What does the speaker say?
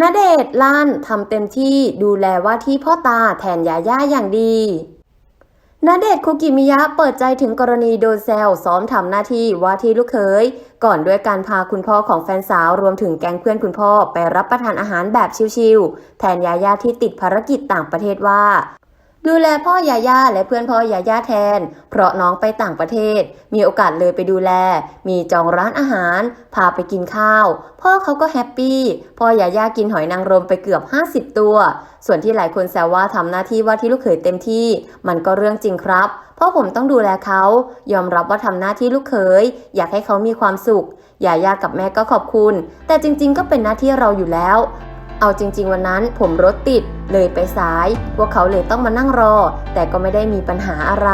ณเดชลั่นทำเต็มที่ดูแลว่าที่พ่อตาแทนยาย่าอย่างดีณเดชคุกิมิยะเปิดใจถึงกรณีโดนแซวซ้อมทำหน้าที่ว่าที่ลูกเขยก่อนด้วยการพาคุณพ่อของแฟนสาวรวมถึงแก๊งเพื่อนคุณพ่อไปรับประทานอาหารแบบชิลๆแทนยาย่าที่ติดภารกิจต่างประเทศว่า ดูแลพ่อยาย่าและเพื่อนพ่อยาย่าแทน เพราะน้องไปต่างประเทศ มีโอกาสเลยไปดูแล มีจองร้านอาหาร พาไปกินข้าว พ่อเขาก็แฮปปี้ พ่อยาย่ากินหอยนางรมไปเกือบ 50 ตัว ส่วนที่หลายคนแซวว่าทำหน้าที่ว่าที่ลูกเขยเต็มที่ มันก็เรื่องจริงครับเพราะผมต้องดูแลเขา ยอมรับว่าทำหน้าที่ลูกเขยอยากให้เขามีความสุขยาย่ากับแม่ก็ขอบคุณ แต่จริง ๆ ก็เป็นหน้าที่เราอยู่แล้ว เอาจริง ๆ วันนั้นผมรถติดเลยไปสาย พวกเขาเลยต้องมานั่งรอ แต่ก็ไม่ได้มีปัญหาอะไร